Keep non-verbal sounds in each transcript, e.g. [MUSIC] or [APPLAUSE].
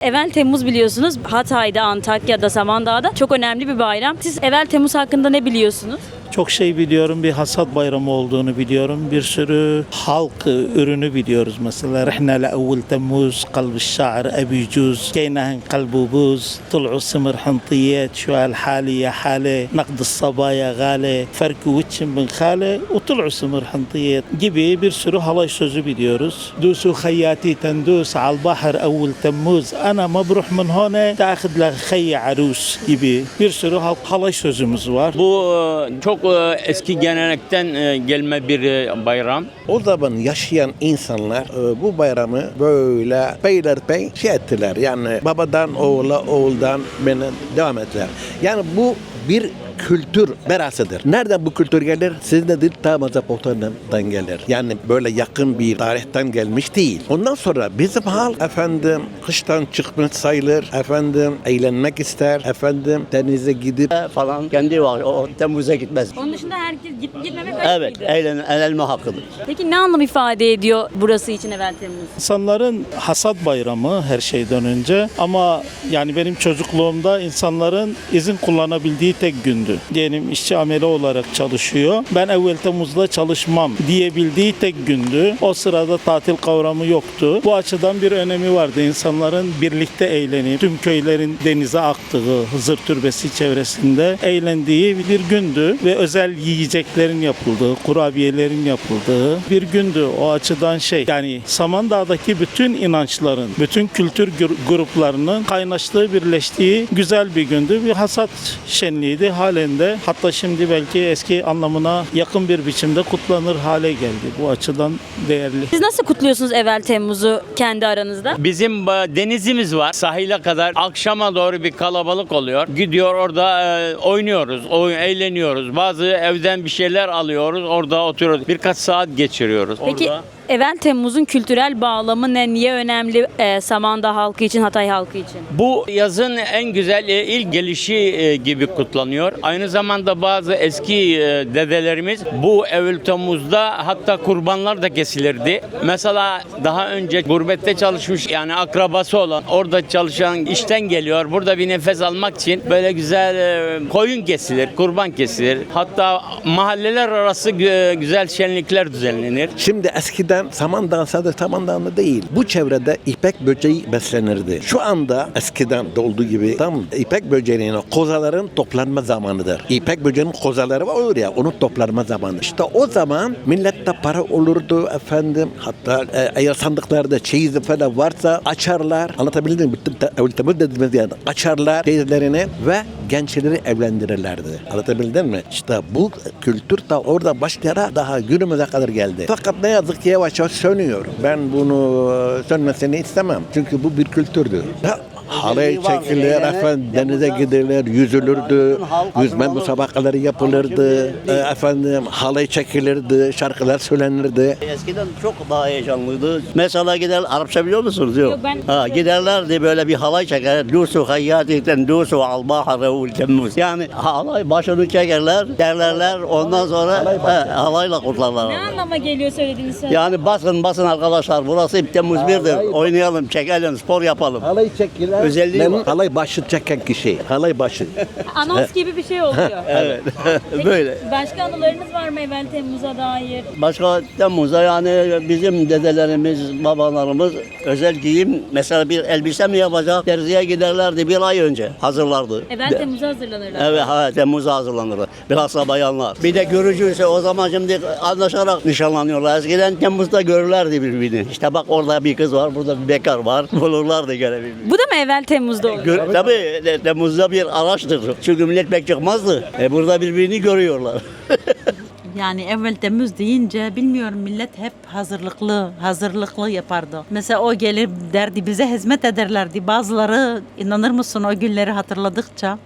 Evel Temmuz biliyorsunuz Hatay'da, Antakya'da, Samandağ'da çok önemli bir bayram. Siz Evel Temmuz hakkında ne biliyorsunuz? çok şey biliyorum. Bir hasat bayramı olduğunu biliyorum. Bir sürü halk ürünü biliyoruz. Mesela Rihne le evvel temmuz, kalbi şair, ebi cüz, keynahen kalbu buz, tul'u simir hantiyet, şu el haliye hale, nakdı sabaya gale, ferku viçin bin hale, utul'u simir hantiyet gibi bir sürü halay sözü biliyoruz. Dusu hayyati tendus, al bahar evvel temmuz, ana mabruh min hone, taakhid le hayye arus gibi bir sürü halay sözümüz var. Bu e, çok çok e, eski gelenekten e, gelme bir e, bayram. O zaman yaşayan insanlar bu bayramı böyle beylerpey şey ettiler. Yani babadan oğula, oğuldan beni devam ettiler. Yani bu bir kültür berasıdır. Nereden bu kültür gelir? Siz de dedi ta Mezopotamya'dan gelir. Yani böyle yakın bir tarihten gelmiş değil. Ondan sonra bizim hal efendim kıştan çıkmış sayılır. Efendim eğlenmek ister. Efendim denize gidip falan kendi var. O Temmuz'a gitmez. Onun dışında herkes git, gitmemek Evet, eğlen, eğlenme hakkıdır. Peki ne anlam ifade ediyor burası için Evel Temmuz? İnsanların hasat bayramı her şeyden önce ama yani benim çocukluğumda insanların izin kullanabildiği tek gündü. Diyelim işçi ameli olarak çalışıyor. Ben evvel Temmuz'da çalışmam diyebildiği tek gündü. O sırada tatil kavramı yoktu. Bu açıdan bir önemi vardı. İnsanların birlikte eğlenip tüm köylerin denize aktığı Hızır Türbesi çevresinde eğlendiği bir gündü ve özel yiyeceklerin yapıldığı, kurabiyelerin yapıldığı bir gündü. O açıdan şey yani Samandağ'daki bütün inançların, bütün kültür gru- gruplarının kaynaştığı, birleştiği güzel bir gündü. Bir hasat şenliğiydi halen de. Hatta şimdi belki eski anlamına yakın bir biçimde kutlanır hale geldi. Bu açıdan değerli. Siz nasıl kutluyorsunuz Evel Temmuz'u kendi aranızda? Bizim e, denizimiz var. Sahile kadar akşama doğru bir kalabalık oluyor. Gidiyor orada e, oynuyoruz, oyun, eğleniyoruz. Bazı evden bir şeyler alıyoruz. Orada oturuyoruz. Birkaç saat geçiriyoruz. Peki orada. Evel Temmuz'un kültürel bağlamı ne? Niye önemli e, Samandağ halkı için, Hatay halkı için? Bu yazın en güzel e, ilk gelişi e, gibi kutlanıyor. Aynı zamanda bazı eski e, dedelerimiz bu Eylül Temmuz'da hatta kurbanlar da kesilirdi. Mesela daha önce gurbette çalışmış yani akrabası olan orada çalışan işten geliyor. Burada bir nefes almak için böyle güzel e, koyun kesilir, kurban kesilir. Hatta mahalleler arası gü- güzel şenlikler düzenlenir. Şimdi eskiden Samandağ sadece Samandağ'da değil. Bu çevrede ipek böceği beslenirdi. Şu anda eskiden de olduğu gibi tam ipek böceğinin kozaların toplanma zamanıdır. İpek böceğinin kozaları var olur ya onun toplanma zamanı. İşte o zaman millette para olurdu efendim. Hatta e, eğer sandıklarda çeyiz falan varsa açarlar. Anlatabildim mi? Bütün dediğimiz yani açarlar çeyizlerini ve gençleri evlendirirlerdi. Anlatabildim mi? İşte bu kültür da orada başlayarak daha günümüze kadar geldi. Fakat ne yazık ki yavaş yavaş sönüyor. Ben bunu e, sönmesini istemem. Çünkü bu bir kültürdür. Halay çekilir, efendim denize gidilir, yüzülürdü, yüzme müsabakaları yapılırdı, e, efendim halay çekilirdi, şarkılar söylenirdi. Eskiden çok daha heyecanlıydı. Mesela gider Arapça biliyor musunuz? Yok. Yok, ben- ha, giderlerdi böyle bir halay çeker. Dusu hayyatiten dusu al bahara ul temmuz. Yani halay başını çekerler, derlerler ondan sonra he, halayla kutlarlar. Ne anlama geliyor söylediğiniz söz? Yani basın basın arkadaşlar burası Temmuz birdir. Oynayalım, çekelim, spor yapalım. Halay çekilen, Özelliği benim var. halay başı çeken kişi, halay başı. Anons gibi bir şey oluyor. Evet. [LAUGHS] Peki, Böyle. Başka anılarınız var mı Evel Temmuz'a dair? Başka Temmuz'da yani bizim dedelerimiz, babalarımız özel giyim mesela bir elbise mi yapacak terziye giderlerdi bir ay önce hazırlardı. Evel De- Temmuz'a hazırlanırlar. Evet, ha, Temmuz'a hazırlanırlar. Bilhassa bayanlar. Bir de görücüyse o zaman şimdi anlaşarak nişanlanıyorlar. Eskiden Temmuz'da görürlerdi birbirini. İşte bak orada bir kız var, burada bir bekar var. [LAUGHS] Bulurlardı gene birbirini. Bu da mı Evel Temmuz'da oluyor? Gör, tabii de- Temmuz'da bir araçtır. Çünkü millet pek çıkmazdı. E, burada birbirini görüyorlar. [LAUGHS] Yani evvel Temmuz deyince bilmiyorum millet hep hazırlıklı, hazırlıklı yapardı. Mesela o gelir derdi bize hizmet ederlerdi. Bazıları inanır mısın o günleri hatırladıkça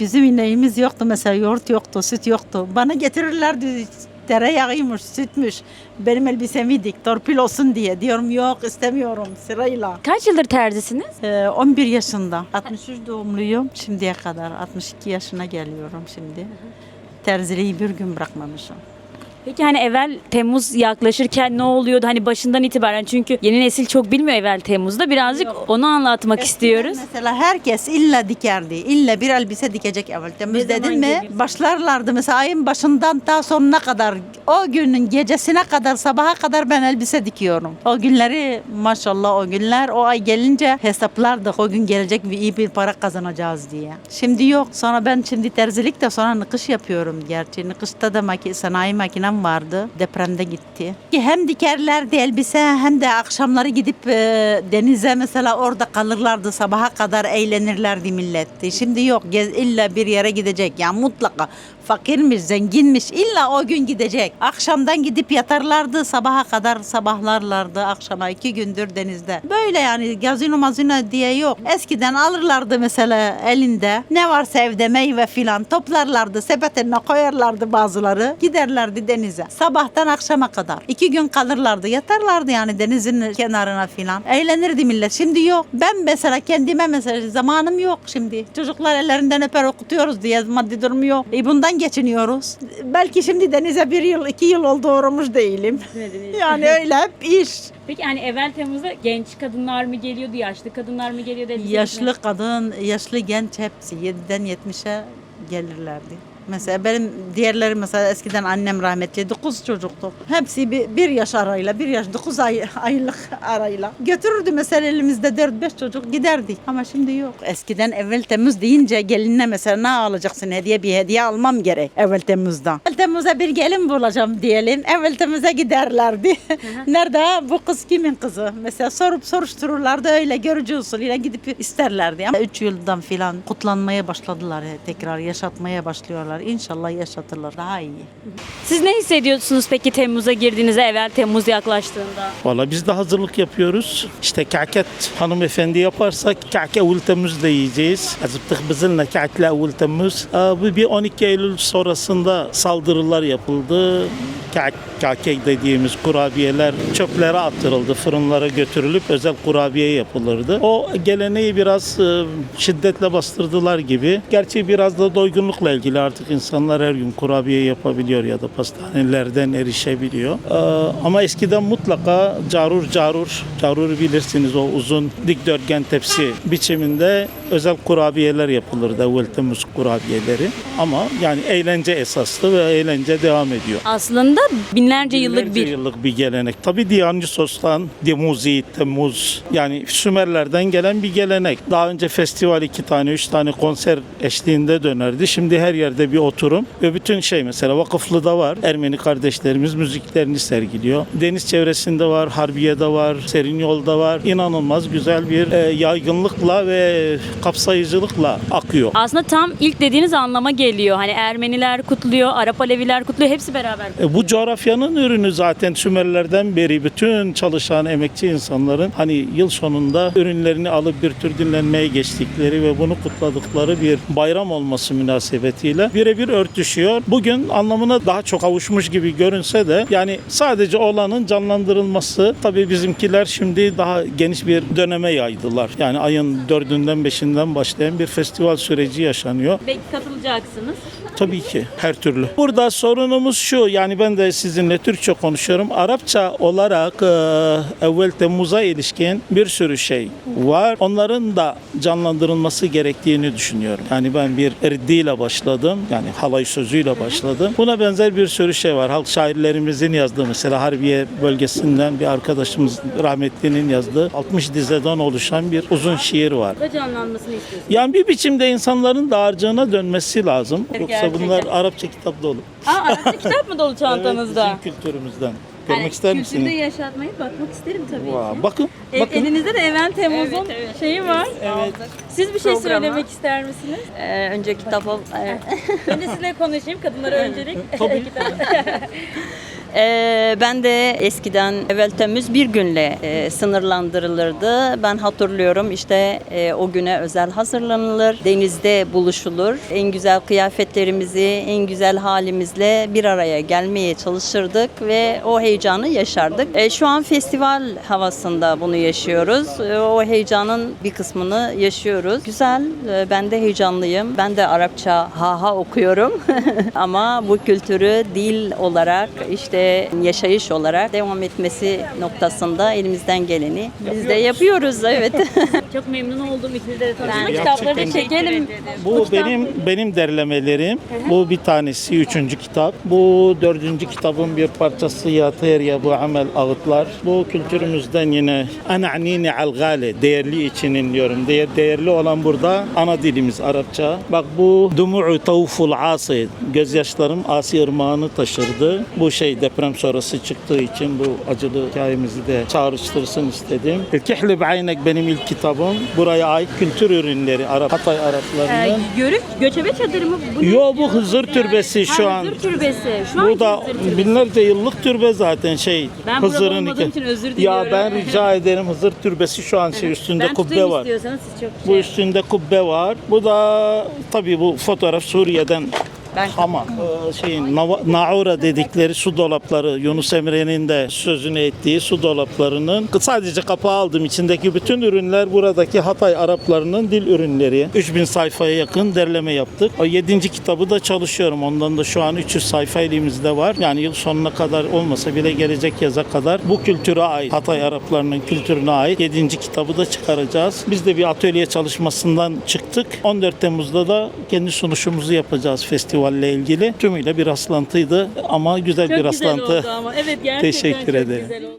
bizim ineğimiz yoktu mesela yoğurt yoktu, süt yoktu. Bana getirirlerdi tereyağıymış, sütmüş. Benim elbisemi dik, torpil olsun diye. Diyorum yok istemiyorum sırayla. Kaç yıldır terzisiniz? Ee, 11 yaşında. 63 doğumluyum şimdiye kadar. 62 yaşına geliyorum şimdi. Terziliği bir gün bırakmamışım. Peki hani evvel Temmuz yaklaşırken ne oluyordu? Hani başından itibaren çünkü yeni nesil çok bilmiyor evvel Temmuz'da. Birazcık onu anlatmak istiyoruz. Mesela herkes illa dikerdi. İlla bir elbise dikecek evvel. Temmuz dedin mi geliyor? başlarlardı mesela ayın başından ta sonuna kadar o günün gecesine kadar sabaha kadar ben elbise dikiyorum. O günleri maşallah o günler o ay gelince hesaplardık o gün gelecek ve iyi bir para kazanacağız diye. Şimdi yok. Sonra ben şimdi terzilik de sonra nakış yapıyorum gerçi. Nakışta da maki, sanayi makinem vardı. Depremde gitti. Hem dikerlerdi elbise hem de akşamları gidip e, denize mesela orada kalırlardı. Sabaha kadar eğlenirlerdi millet. Şimdi yok. Gez, illa bir yere gidecek. Yani mutlaka fakirmiş, zenginmiş illa o gün gidecek. Akşamdan gidip yatarlardı. Sabaha kadar sabahlarlardı. Akşama iki gündür denizde. Böyle yani gazino mazino diye yok. Eskiden alırlardı mesela elinde. Ne varsa evde meyve filan toplarlardı. Sepetine koyarlardı bazıları. Giderlerdi denize. Sabahtan akşama kadar. İki gün kalırlardı. Yatarlardı yani denizin kenarına filan. Eğlenirdi millet. Şimdi yok. Ben mesela kendime mesela zamanım yok şimdi. Çocuklar ellerinden öper okutuyoruz diye maddi durumu yok. E bundan geçiniyoruz. Belki şimdi denize bir yıl, iki yıl oldu uğramış değilim. Yani [LAUGHS] öyle hep iş. Peki hani evvel Temmuz'da genç kadınlar mı geliyordu, yaşlı kadınlar mı geliyordu? Yaşlı dikmeye? kadın, yaşlı genç hepsi 7'den 70'e gelirlerdi. Mesela benim diğerleri mesela eskiden annem rahmetli 9 çocuktu. Hepsi bir, bir yaş arayla, bir yaş 9 ay, [LAUGHS] aylık arayla. Götürürdü mesela elimizde 4-5 çocuk giderdik. Ama şimdi yok. Eskiden evvel Temmuz deyince gelinine mesela ne alacaksın hediye bir hediye almam gerek evvel Temmuz'da. Evvel Temmuz'a bir gelin bulacağım diyelim. Evvel Temmuz'a giderlerdi. [LAUGHS] Nerede bu kız kimin kızı? Mesela sorup soruştururlardı öyle görücü usulüyle gidip isterlerdi. Ama 3 yıldan filan kutlanmaya başladılar tekrar yaşatmaya başlıyorlar. İnşallah yaşatırlar daha iyi. Siz ne hissediyorsunuz peki Temmuz'a girdiğinizde evvel Temmuz yaklaştığında? Valla biz de hazırlık yapıyoruz. İşte kaket hanımefendi yaparsak kake Eylül Temmuz'da yiyeceğiz. Azıptık bizimle kakle Eylül Temmuz. Bu bir 12 Eylül sonrasında saldırılar yapıldı. Kak, kake dediğimiz kurabiyeler çöplere attırıldı. Fırınlara götürülüp özel kurabiye yapılırdı. O geleneği biraz e, şiddetle bastırdılar gibi. Gerçi biraz da doygunlukla ilgili artık insanlar her gün kurabiye yapabiliyor ya da pastanelerden erişebiliyor. Ee, ama eskiden mutlaka carur carur, carur bilirsiniz o uzun dikdörtgen tepsi biçiminde özel kurabiyeler yapılırdı. Evvel Temmuz kurabiyeleri. Ama yani eğlence esaslı ve eğlence devam ediyor. Aslında binlerce yıllık bir yıllık bir gelenek. Tabii Dionysos'tan, Demuzi, Temmuz yani Sümerlerden gelen bir gelenek. Daha önce festival iki tane, üç tane konser eşliğinde dönerdi. Şimdi her yerde bir oturum ve bütün şey mesela Vakıflı'da var. Ermeni kardeşlerimiz müziklerini sergiliyor. Deniz çevresinde var, Harbiye'de var, Serin Yol'da var. İnanılmaz güzel bir e, yaygınlıkla ve kapsayıcılıkla akıyor. aslında tam ilk dediğiniz anlama geliyor. Hani Ermeniler kutluyor, Arap Aleviler kutluyor, hepsi beraber. E, bu coğrafyanın ürünü zaten Sümerlerden beri bütün çalışan emekçi insanların hani yıl sonunda ürünlerini alıp bir tür dinlenmeye geçtikleri ve bunu kutladıkları bir bayram olması münasebetiyle birebir örtüşüyor. Bugün anlamına daha çok kavuşmuş gibi görünse de yani sadece olanın canlandırılması tabii bizimkiler şimdi daha geniş bir döneme yaydılar. Yani ayın dördünden beşinden başlayan bir festival süreci yaşanıyor. Belki katılacaksınız. Tabii ki her türlü. Burada sorunumuz şu yani ben de sizinle Türkçe konuşuyorum. Arapça olarak e, evvel Temmuz'a ilişkin bir sürü şey var. Onların da canlandırılması gerektiğini düşünüyorum. Yani ben bir riddiyle başladım. Yani halay sözüyle başladım. Buna benzer bir sürü şey var. Halk şairlerimizin yazdığı mesela Harbiye bölgesinden bir arkadaşımız rahmetlinin yazdığı 60 dizeden oluşan bir uzun şiir var. Da canlanmasını istiyorsunuz. Yani bir biçimde insanların dağarcığına dönmesi lazım. Yoksa gerçekten. bunlar Arapça kitap dolu. Aa, Arapça kitap mı dolu çantanızda? Evet, bizim kültürümüzden. Görmek Yani ister kültürde misiniz? yaşatmayı bakmak isterim tabii Vay, ki. bakın, E, bakın. elinizde de Event Temmuz'un şeyi var. Evet. Siz bir şey Programı. söylemek ister misiniz? Ee, önce kitap al. e, Ben de sizinle konuşayım. Kadınlara öncelik. Tabii. [LAUGHS] [LAUGHS] Ee, ben de eskiden evvel temmuz bir günle e, sınırlandırılırdı. Ben hatırlıyorum işte e, o güne özel hazırlanılır, denizde buluşulur. En güzel kıyafetlerimizi, en güzel halimizle bir araya gelmeye çalışırdık ve o heyecanı yaşardık. E, şu an festival havasında bunu yaşıyoruz. E, o heyecanın bir kısmını yaşıyoruz. Güzel, e, ben de heyecanlıyım. Ben de Arapça haha okuyorum. [LAUGHS] Ama bu kültürü dil olarak işte yaşayış olarak devam etmesi noktasında elimizden geleni biz de yapıyoruz evet. [LAUGHS] Çok memnun oldum ikinizi de tanışmak. Kitapları çekelim. Bu benim benim derlemelerim. Bu bir tanesi üçüncü kitap. Bu dördüncü kitabın bir parçası Yatır ya bu amel ağıtlar. Bu kültürümüzden yine ana'nini al gale değerli için inliyorum. Değer, değerli olan burada ana dilimiz Arapça. Bak bu dumu'u tavful asi gözyaşlarım Asi ırmağını taşırdı. Bu şey deprem sonrası çıktığı için bu acılı hikayemizi de çağrıştırsın istedim. İlkihli Beynek benim ilk kitabım. Buraya ait kültür ürünleri Arap Hatay Araplarının. Görük göçebe çadırı mı? Bu ne? Yo bu Hızır Türbesi şu Ha, an. Hızır türbesi. Şu an Bu da türbesi. binlerce yıllık türbe zaten şey. Ben Hızır'ın iki- için özür Ya diliyorum. ben rica ederim Hızır Türbesi şu an şey üstünde ben kubbe var. siz çok Bu şey üstünde kubbe var. Bu da tabii bu fotoğraf Suriye'den Ben- Hama e, şeyin Nava- Naura dedikleri su dolapları Yunus Emre'nin de sözünü ettiği su dolaplarının sadece kapağı aldım içindeki bütün ürünler buradaki Hatay Araplarının dil ürünleri 3000 sayfaya yakın derleme yaptık. O 7. kitabı da çalışıyorum. Ondan da şu an 300 sayfa elimizde var. Yani yıl sonuna kadar olmasa bile gelecek yaza kadar bu kültüre ait Hatay Araplarının kültürüne ait 7. kitabı da çıkaracağız. Biz de bir atölye çalışmasından çıktık. 14 Temmuz'da da kendi sunuşumuzu yapacağız festivalle ilgili. Tümüyle bir rastlantıydı ama güzel Çok bir güzel rastlantı. oldu ama. Evet gerçekten Teşekkür çok ederim. güzel oldu.